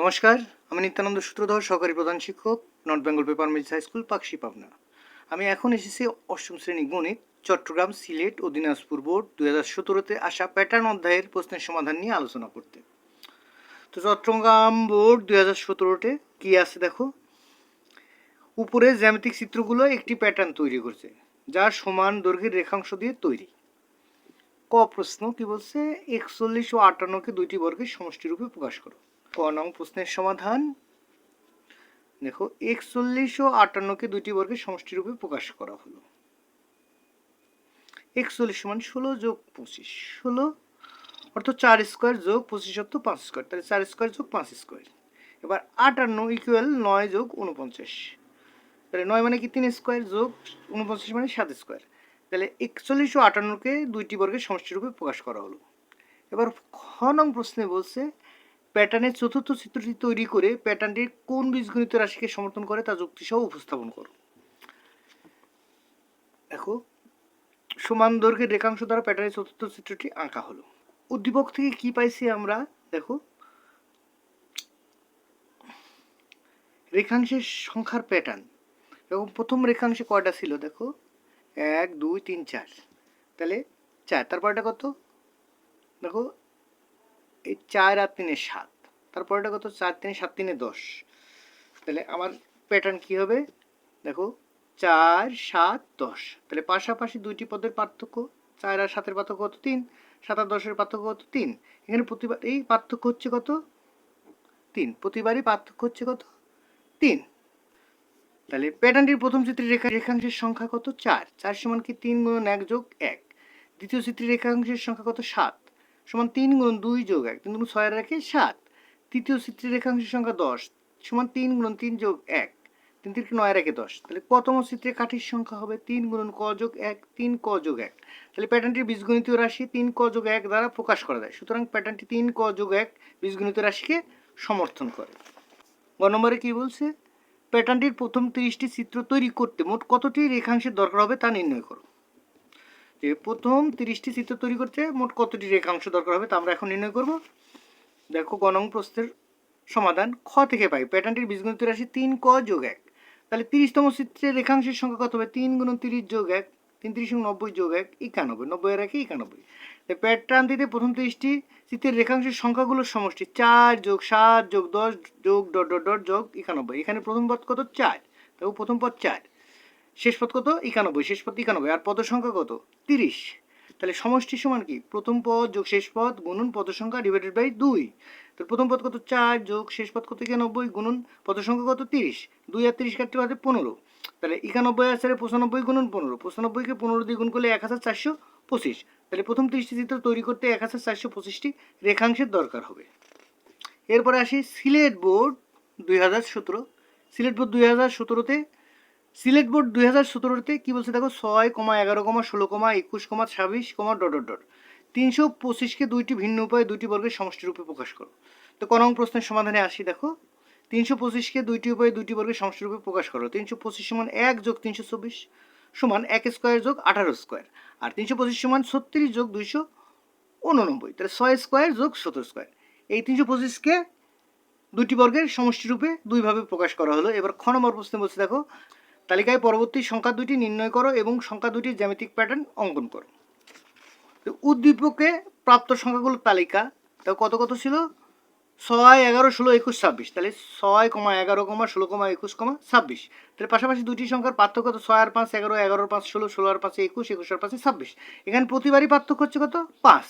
নমস্কার, আমি নিত্যানন্দ সূত্রধর, সহকারী প্রধান শিক্ষক, North Bengal paper mills high school, Pakshi Pabna. আমি এখন এসেছি অষ্টম শ্রেণি গণিত, চট্টগ্রাম সিলেট ও দিনাজপুর বোর্ড দুই হাজার সতেরোতে আসা প্যাটার্ন অধ্যায়ের প্রশ্নের সমাধান নিয়ে আলোচনা করতে। তো চট্টগ্রাম বোর্ড দুই হাজার সতেরোতে কী আছে দেখো? উপরে জ্যামিতিক চিত্রগুলো একটি প্যাটার্ন তৈরি করছে যা সমান দৈর্ঘ্যের রেখাংশ দিয়ে তৈরি। ক প্রশ্ন কি বলছে? একচল্লিশ ও আটান্নকে দুইটি বর্গের সমষ্টিরূপে প্রকাশ করো। ক নং প্রশ্নের সমাধান। দেখো, একচল্লিশ ও আটান্নকে দুইটি বর্গের সমষ্টিরূপে প্রকাশ করা হলো। একচল্লিশ সমান ষোলো যোগ পঁচিশ। ষোলো অর্থাৎ চার স্কোয়ার যোগ পঁচিশ অর্থ পাঁচ স্কোয়ার। তাহলে চার স্কোয়ার যোগ পাঁচ স্কোয়ার। এবার আটান্ন ইকুয়াল নয় যোগ উনপঞ্চাশ তাহলে নয় মানে কি? তিন স্কোয়ার যোগ উনপঞ্চাশ মানে সাত স্কোয়ার। তাহলে একচল্লিশ ও আটান্নকে দুইটি বর্গের সমষ্টিরূপে প্রকাশ করা হলো। এবার খ নং প্রশ্নে বলছে প্যাটার্নের চতুর্থ চিত্রটি তৈরি করে প্যাটার্নটির কোন বীজগণিত রাশিকে সমর্থন করে তা যুক্তিসহ উপস্থাপন করো। দেখো, সমান দৈর্ঘ্যের রেখাংশ দ্বারা প্যাটার্নের চতুর্থ চিত্রটি আঁকা হলো। উদ্দীপক থেকে কি পাইছি আমরা? দেখো, রেখাংশের সংখ্যার প্যাটার্ন। এবং প্রথম রেখাংশে কয়টা ছিল? দেখো, এক, দুই, তিন, চার। তাহলে চার, তারপরটা কত? দেখো এই চার আর তিনে সাত। তারপরটা কত? চার তিনে সাত, তিনে দশ। তাহলে আমার প্যাটার্ন কি হবে? দেখো, চার, সাত, দশ। তাহলে পাশাপাশি দুইটি পদের পার্থক্য, চার আর সাতের পার্থক্য কত? তিন। সাত আর দশের পার্থক্য কত? তিন। এখানে প্রতিবার এই পার্থক্য হচ্ছে কত? তিন। প্রতিবারই পার্থক্য হচ্ছে কত? তিন। তাহলে প্যাটার্নটির প্রথম চিত্রের রেখা রেখাংশের সংখ্যা কত? চার। চার সমান কি? তিন গুণ এক যোগ এক। দ্বিতীয় চিত্রের রেখাংশের সংখ্যা কত? সাত। সমান তিন গুণ দুই যোগ এক, তিন গুণ ছয় রাখে সাত। তৃতীয় চিত্রের রেখাংশের সংখ্যা দশ, সমান তিন গুণ তিন যোগ এক, তিন তিনকে নয় রেখে দশ। তাহলে প্রথম চিত্রে কাঠির সংখ্যা হবে তিন গুণ ক যোগ এক, তিন ক যোগ এক। তাহলে প্যাটার্নটির বীজগণিতীয় রাশি তিন ক যোগ এক দ্বারা প্রকাশ করা যায়। সুতরাং প্যাটার্নটি তিন ক যোগ এক বীজগণিতীয় রাশিকে সমর্থন করে। গ নম্বরে কি বলছে? প্যাটার্নটির প্রথম তিরিশটি চিত্র তৈরি করতে মোট কতটি রেখাংশের দরকার হবে তা নির্ণয় করো। যে প্রথম তিরিশটি চিত্র তৈরি করতে মোট কতটি রেখাংশ দরকার হবে তা আমরা এখন নির্ণয় করব। দেখো গণং প্রশ্নের সমাধান খ থেকে পাই। প্যাটার্নটির বীজগণিত রাশি তিন ক যোগ এক। তাহলে তিরিশতম চিত্রের রেখাংশের সংখ্যা কত হবে? তিন গুণ তিরিশ যোগ এক, তিন তিরিশ নব্বই যোগ এক, একানব্বই। নব্বই আর একে একানব্বই। প্যাটার্নটিতে প্রথম তিরিশটি চিত্রের রেখাংশের সংখ্যাগুলোর সমষ্টি চার যোগ সাত যোগ দশ যোগ ডট ডট ডট যোগ একানব্বই। এখানে প্রথম পদ কত? চার। তবে প্রথম পদ চার। শেষ পদ কত? একানব্বই। শেষ পদ একানব্বই। আর পদ সংখ্যা কত? তিরিশ। তাহলে সমষ্টি সমান কি? প্রথম পদ যোগ শেষ পদ গুণন পদ সংখ্যা ডিভাইডেড বাই দুই। তো প্রথম পদ কত? চার যোগ শেষ পদ কত? একানব্বই গুণন পদ সংখ্যা কত? তিরিশ। দুই আর তিরিশ কাটতে পারে পনেরো। তাহলে একানব্বই আছে পঁচানব্বই গুণন পনেরো। পঁচানব্বইকে পনেরো দিয়ে গুণ করলে এক হাজার চারশো পঁচিশ। তাহলে প্রথম তিরিশটি চিত্র তৈরি করতে এক হাজার চারশো পঁচিশটি রেখাংশের দরকার হবে। এরপরে আসি সিলেট বোর্ড দুই হাজার সতেরো। সিলেট বোর্ড দুই হাজার সতেরোতে সিলেট বোর্ড দুই হাজার সতেরোতে কী বলছে দেখো? ছয় কমা এগারো কমা ষোলো কমা একুশ কমা ছাব্বিশ কমা ডট ডট ডট। তিনশো পঁচিশকে দুইটি ভিন্ন উপায়ে দুইটি বর্গের সমষ্টিরূপে প্রকাশ করো। তো ক নং প্রশ্নের সমাধানে আসি দেখো। তিনশো পঁচিশকে দুইটি উপায়ে দুইটি বর্গের সমষ্টিরূপে প্রকাশ করো। তিনশো পঁচিশ সমান এক যোগ তিনশো চব্বিশ সমান এক স্কোয়ার যোগ আঠারো স্কোয়ার। আর তিনশো পঁচিশ সমান ছত্রিশ যোগ দুইশো উননব্বই। তাহলে ছয় স্কোয়ার যোগ সত্তর স্কোয়ার। এই তিনশো পঁচিশকে দুইটি বর্গের সমষ্টিরূপে দুইভাবে প্রকাশ করা হলো। এবার খ নম্বর প্রশ্নে বলছে দেখো তালিকায় পরবর্তী সংখ্যা দুটি নির্ণয় করো এবং সংখ্যা দুইটির জ্যামিতিক প্যাটার্ন অঙ্কন করো। তো উদ্দীপকে প্রাপ্ত সংখ্যাগুলোর তালিকা তা কত কত ছিল? ছয়, এগারো, ষোলো, একুশ, ছাব্বিশ। তাহলে ছয় কমা এগারো কমা ষোলো কমা একুশ কমা ছাব্বিশ। তাহলে পাশাপাশি দুটি সংখ্যার পার্থক্য কত ছয় আর পাঁচ, এগারো, এগারোর পাঁচ, ষোলো ষোলো আর পাঁচে, একুশ একুশ আর পাঁচে, ছাব্বিশ। এখানে প্রতিবারই পার্থক্য হচ্ছে কত? পাঁচ।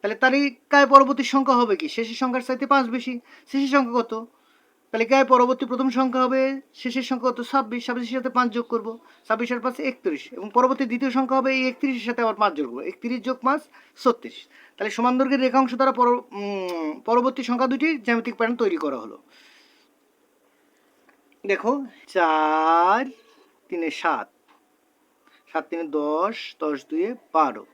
তাহলে তালিকায় পরবর্তী সংখ্যা হবে কি? শেষের সংখ্যার চাইতে পাঁচ বেশি। শেষের সংখ্যা কত? তালিকায় পরবর্তী প্রথম সংখ্যা হবে, শেষের সংখ্যা হতো ছাব্বিশ, ছাব্বিশের সাথে পাঁচ যোগ করব ছাব্বিশ আর পাঁচে একত্রিশ, এবং পরবর্তী দ্বিতীয় সংখ্যা হবে এই একত্রিশের সাথে আবার পাঁচ যোগ করব, একত্রিশ যোগ পাঁচ, ছত্রিশ। তাহলে সমান দৈর্ঘ্যের রেখাংশ দ্বারা পর পরবর্তী সংখ্যা দুটি জ্যামিতিক প্যাটার্ন তৈরি করা হলো। দেখো, চার, তিনে সাত সাত তিনে দশ দশ দুয়ে বারো।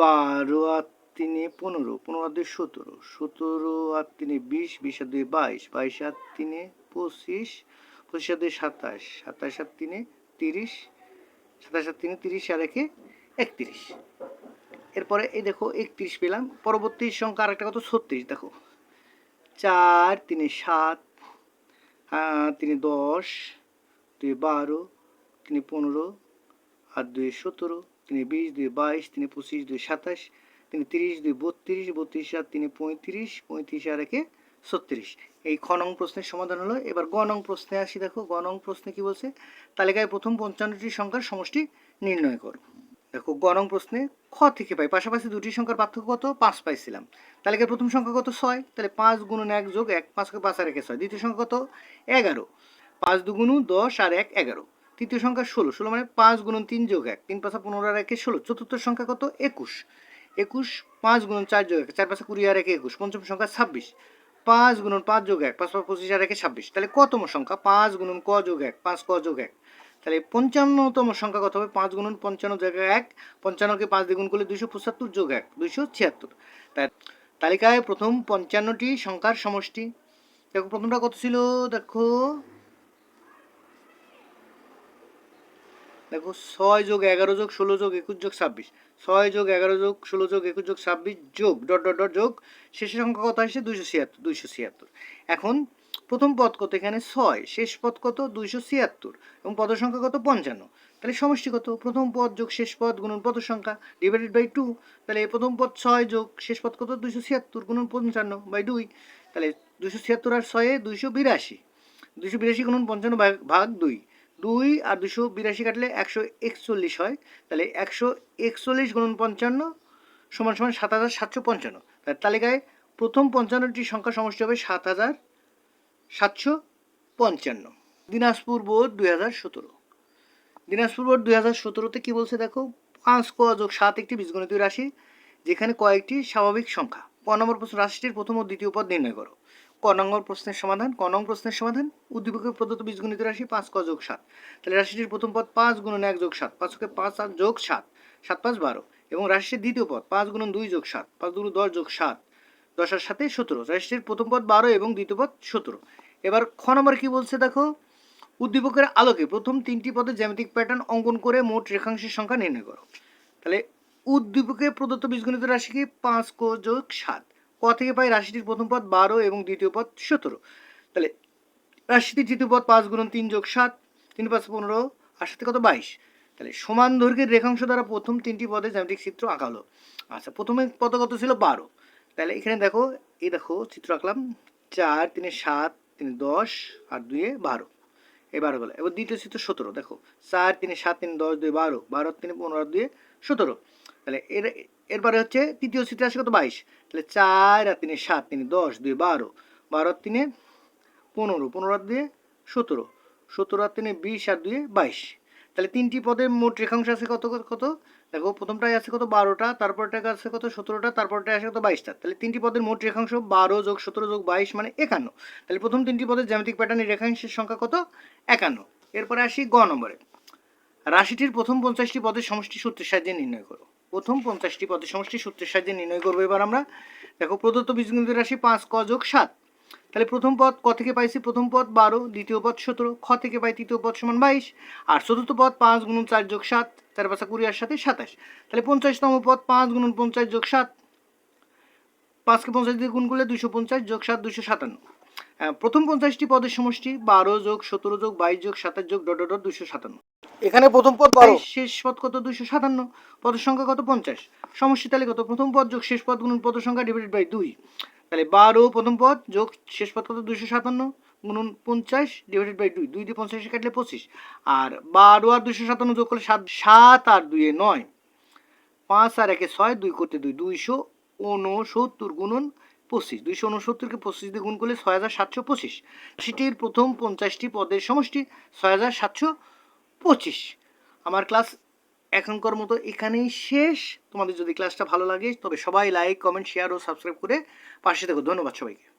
বারো আর তিনে পনেরো পনেরো আর দুই সতেরো। সতেরো আর তিনে বিশ বিশ আর দুই বাইশ বাইশ আর তিনে পঁচিশ পঁচিশ আর দুই সাতাশ সাতাশ আর তিনে তিরিশ সাতাশ আর তিনে তিরিশ আর একে একত্রিশ। এরপরে এই দেখো একত্রিশ পেলাম পরবর্তী সংখ্যা আরেকটা কত? ছত্রিশ দেখো। চার তিনে সাত আহ, তিনে দশ দুই বারো তিনে পনেরো আর দুই সতেরো তিনে বিশ দুই বাইশ তিনে পঁচিশ দুই সাতাশ তিনে তিরিশ, দুই বত্রিশ বত্রিশ আর তিনি পঁয়ত্রিশ পঁয়ত্রিশ আর একে ছত্রিশ। এই খ নং প্রশ্নের সমাধান হলো, এবার গ নং প্রশ্নে আসি দেখো, গ নং প্রশ্নে কি বলছে? তালিকায় প্রথম পঞ্চান্নটি সংখ্যার সমষ্টি নির্ণয় করো। দেখো, গ নং প্রশ্নে খ থেকে পাই, পাশাপাশি দুটি সংখ্যার পার্থক্য কত? পাঁচ পাইছিলাম। তালিকায় প্রথম সংখ্যা কত? ছয়। তাহলে পাঁচ গুণন এক যোগ এক পাঁচকে পাঁচ আর একে ছয়। দ্বিতীয় সংখ্যা কত? এগারো। পাঁচ দুগুণ দশ আর এক, এগারো। তৃতীয় সংখ্যা ষোলো। ষোলো মানে পাঁচ গুণন তিন যোগ এক। তিন পাঁচা পনেরো আর একে ষোলো। চতুর্থ সংখ্যা কত? একুশ। একুশ, পাঁচ গুণন চার যোগ এক, চার পাঁচা কুড়ি আর একে একুশ, পঞ্চম সংখ্যা ছাব্বিশ। পাঁচ গুণন পাঁচ যোগ এক, পাঁচ পাঁচ পঁচিশ আর একে ছাব্বিশ। তাহলে কতম সংখ্যা? পাঁচ গুণন ক যোগ এক, পাঁচ ক যোগ এক। তাহলে পঞ্চান্নতম সংখ্যা কত হবে? পাঁচ গুণন পঞ্চান্ন যোগ এক, পঞ্চান্নকে পাঁচ দ্বিগুণ করলে দুইশো পঁচাত্তর যোগ এক, দুইশো ছিয়াত্তর। তালিকায় প্রথম পঞ্চান্নটি সংখ্যার সমষ্টি। দেখো, প্রথমটা কত ছিল? দেখো দেখো ছয় যোগ এগারো যোগ ষোলো যোগ একুশ যোগ ছাব্বিশ। ছয় যোগ এগারো যোগ ষোলো যোগ একুশ যোগ ছাব্বিশ যোগ ডট ডট ডট যোগ শেষের সংখ্যা কত আসছে দুইশো ছিয়াত্তর দুইশো ছিয়াত্তর। এখন প্রথম পদ কত এখানে? ছয়। শেষ পদ কত? দুইশো ছিয়াত্তর। এবং পদ সংখ্যা কত? পঞ্চান্ন। তাহলে সমষ্টি কত? প্রথম পদ যোগ শেষ পদ গুণন পদ সংখ্যা ডিভাইডেড বাই টু তাহলে প্রথম পদ ছয় যোগ শেষ পদ কত? দুইশো ছিয়াত্তর গুণন পঞ্চান্ন বাই দুই। তাহলে দুইশো ছিয়াত্তর আর ছয়ে দুইশো বিরাশি। দুইশো বিরাশি গুণন পঞ্চান্ন ভাগ- ভাগ দুই। দুই আর দুশো বিরাশি কাটলে একশো একচল্লিশ হয়। তাহলে একশো একচল্লিশ গুণন পঞ্চান্ন সমান সমান সাত হাজার সাতশো পঞ্চান্ন। তার তালিকায় প্রথম পঞ্চান্নটি সংখ্যা সমষ্টি হবে সাত হাজার সাতশো পঞ্চান্ন। দিনাজপুর বোর্ড দুই হাজার সতেরো। দিনাজপুর বোর্ড দুই হাজার সতেরোতে কী বলছে দেখো? পাঁচ ক যোগ সাত একটি বীজগণিত রাশি, যেখানে কয়েকটি স্বাভাবিক সংখ্যা। ক নম্বর প্রশ্ন রাশিটির প্রথম ও দ্বিতীয় পদ নির্ণয় করো। ক প্রশ্নের সমাধান ক নং প্রশ্নের সমাধান, উদ্দীপকের প্রদত্ত বীজগণিত রাশি পাঁচ ক যোগ সাত। তাহলে রাশিটির প্রথম পদ পাঁচ গুণন এক যোগ সাত পাঁচকে পাঁচ আর যোগ সাত সাত পাঁচ বারো। এবং রাশিটির দ্বিতীয় পদ পাঁচ গুণন দুই যোগ সাত, পাঁচ দুগুণ দশ যোগ সাত, দশ আর সাথে সতেরো। রাশিটির প্রথম পদ বারো এবং দ্বিতীয় পদ সতেরো। এবার খ নম্বর কি বলছে দেখো? উদ্দীপকের আলোকে প্রথম তিনটি পদে জ্যামিতিক প্যাটার্ন অঙ্কন করে মোট রেখাংশের সংখ্যা নির্ণয় করো। তাহলে উদ্দীপকে প্রদত্ত বীজগণিত রাশি কি পাঁচ ক যোগ সাত। ক থেকে পাই রাশিটির প্রথম পদ বারো এবং দ্বিতীয় পদ সতেরো। তাহলে রাশিটির তৃতীয় পদ পাঁচ গুণ তিন যোগ সাত, তিন পাঁচ পনেরো, আর সাথে কত বাইশ? তাহলে সমান দৈর্ঘ্যের রেখাংশ দ্বারা প্রথম তিনটি পদে জ্যামিতিক চিত্র আঁকা হলো আচ্ছা প্রথমে পদ কত ছিল? বারো। তাহলে এখানে দেখো, এই দেখো, চিত্র আঁকলাম। চার, তিনে সাত, তিনে দশ, আর দুয়ে বারো। এই বারো গেলো এবার দ্বিতীয় চিত্র সতেরো, দেখো। চার, তিনে সাত, তিন দশ দুই বারো। বারো, তিনে পনেরো দুয়ে সতেরো। তাহলে এর, এরপরে হচ্ছে তৃতীয় চিত্রে আসে কত? বাইশ। তাহলে চার আর তিনে সাত, তিনে দশ, দুই বারো। বারো আর তিনে পনেরো পনেরো আর দুয়ে সতেরো। সতেরো আর তিনে বিশ আর দুয়ে বাইশ। তাহলে তিনটি পদের মোট রেখাংশ আছে কত কত দেখো, প্রথমটায় আছে কত? বারোটা তারপরটা আছে কত? সতেরোটা তারপরটা আছে কত? বাইশটা। তাহলে তিনটি পদের মোট রেখাংশ বারো যোগ সতেরো যোগ বাইশ মানে একান্ন। তাহলে প্রথম তিনটি পদের জ্যামিতিক প্যাটার্নের রেখাংশের সংখ্যা কত? একান্ন। এরপরে আসি গ নম্বরে। রাশিটির প্রথম পঞ্চাশটি পদের সমষ্টি সূত্রের সাহায্যে নির্ণয় করো। প্রথম পঞ্চাশটি পদের সমষ্টি সূত্রের সাহায্যে নির্ণয় করব। এবার আমরা দেখো, প্রদত্ত বীজগণিত রাশি পাঁচ, ক যোগ সাত। তাহলে প্রথম পদ ক থেকে পাইছি? প্রথম পদ বারো, দ্বিতীয় পদ সতেরো, খ থেকে পাই তৃতীয় পদ সমান বাইশ, আর চতুর্থ পদ পাঁচ গুণন চার যোগ সাত, চার পাঁচা কুড়ি আর সাথে সাতাশ। তাহলে পঞ্চাশতম পদ পাঁচ গুণন পঞ্চাশ যোগ সাত, পাঁচকে পঞ্চাশ দিয়ে গুণ করলে দুশো পঞ্চাশ যোগ সাত দুশো সাতান্ন। প্রথম পঞ্চাশটি পদের সমষ্টি বারো যোগ সতেরো যোগ বাইশ যোগ সাতাশ যোগ ডট ডট দুশো সাতান্ন। এখানে প্রথম পদ বারো। শেষ পদ কত? দুশো সাতান্ন। পদের সংখ্যা কত? পঞ্চাশ। সমষ্টি তাহলে কত? প্রথম পদ যোগ শেষ পদ গুণন পদের সংখ্যা ডিভাইডেড বাই দুই। তাহলে বারো প্রথম পদ যোগ শেষ পদ কত? দুশো সাতান্ন গুণন পঞ্চাশ ডিভাইডেড বাই দুই। দুই দিয়ে পঞ্চাশ কাটলে পঁচিশ। আর বারো আর দুশো সাতান্ন যোগ করলে সাত সাত আর দুইয়ে নয়। পাঁচ আর একে ছয় দুই করতে দুই। দুইশো ঊনসত্তর গুণন পঁচিশ, দুইশো উনসত্তরকে পঁচিশ দিয়ে গুণ করলে ছয় হাজার সাতশো পঁচিশ। সিটির প্রথম পঞ্চাশটি পদের সমষ্টি ছয় হাজার সাতশো পঁচিশ। আমার ক্লাস এখনকার মতো এখানেই শেষ। তোমাদের যদি ক্লাসটা ভালো লাগে, তবে সবাই লাইক কমেন্ট শেয়ার ও সাবস্ক্রাইব করে পাশে থেকো। ধন্যবাদ সবাইকে।